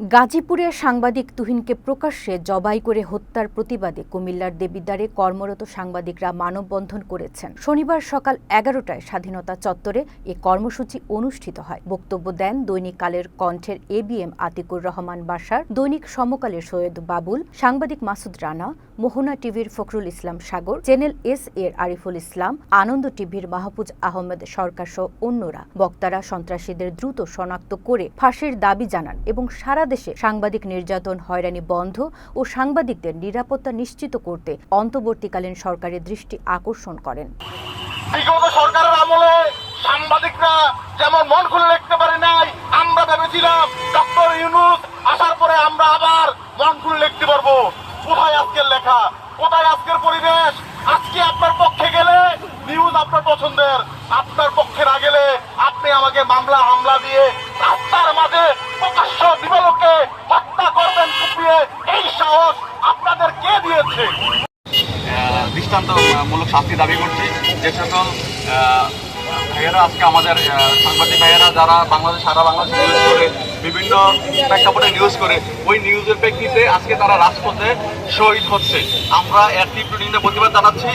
গাজীপুরে সাংবাদিক তুহিনকে প্রকাশ্যে জবাই করে হত্যার প্রতিবাদে কুমিল্লার দেবিদ্বারে কর্মরত সাংবাদিকরা মানববন্ধন করেছেন। শনিবার সকাল এগারোটায় স্বাধীনতা চত্বরে এ কর্মসূচি অনুষ্ঠিত হয়। বক্তব্য দেন দৈনিক কালের কণ্ঠের A B M Atikur Rahman Basar, দৈনিক সমকালের সৈয়দ বাবুল, সাংবাদিক মাসুদ রানা, মোহনা টিভির ফখরুল ইসলাম সাগর, চ্যানেল এস এর আরিফুল ইসলাম, আনন্দ টিভির মাহফুজ আহমেদ সরকার সহ অন্যরা। বক্তারা সন্ত্রাসীদের দ্রুত শনাক্ত করে ফাঁসির দাবি জানান এবং সারা দেশে সাংবাদিক নির্যাতন, হয়রানি বন্ধ ও সাংবাদিকদের নিরাপত্তা নিশ্চিত করতে অন্তর্বর্তীকালীন সরকারের দৃষ্টি আকর্ষণ করেন। বিগত সরকারের আমলে সাংবাদিকরা যেমন মন খুলে লিখতে পারে নাই, আমরা ভেবেছিলাম ডক্টর ইউনুস আসার পরে আমরা আবার মন খুলে লিখতে পারব। কোথায় আজকের লেখা? কোথায় আজকের পরিবেশ? আজকে আপনার পক্ষে গেলে নিউজ আপনার পছন্দের। আপনার পক্ষে না গেলে আপনি আমাকে মামলা, হামলা দিয়ে রাস্তার মাঝে দৃষ্টান্তমূলক শাস্তি দাবি করছি। যে সকল ভাইয়েরা আজকে আমাদের সাংবাদিক ভাইয়েরা যারা বাংলাদেশ, সারা বাংলাদেশ নিউজ করে, বিভিন্ন প্রেক্ষাপটে নিউজ করে, ওই নিউজের প্রেক্ষিতে আজকে তারা রাজপথে শহীদ হচ্ছে। আমরা এর তীব্র নিন্দা, প্রতিবাদ জানাচ্ছি।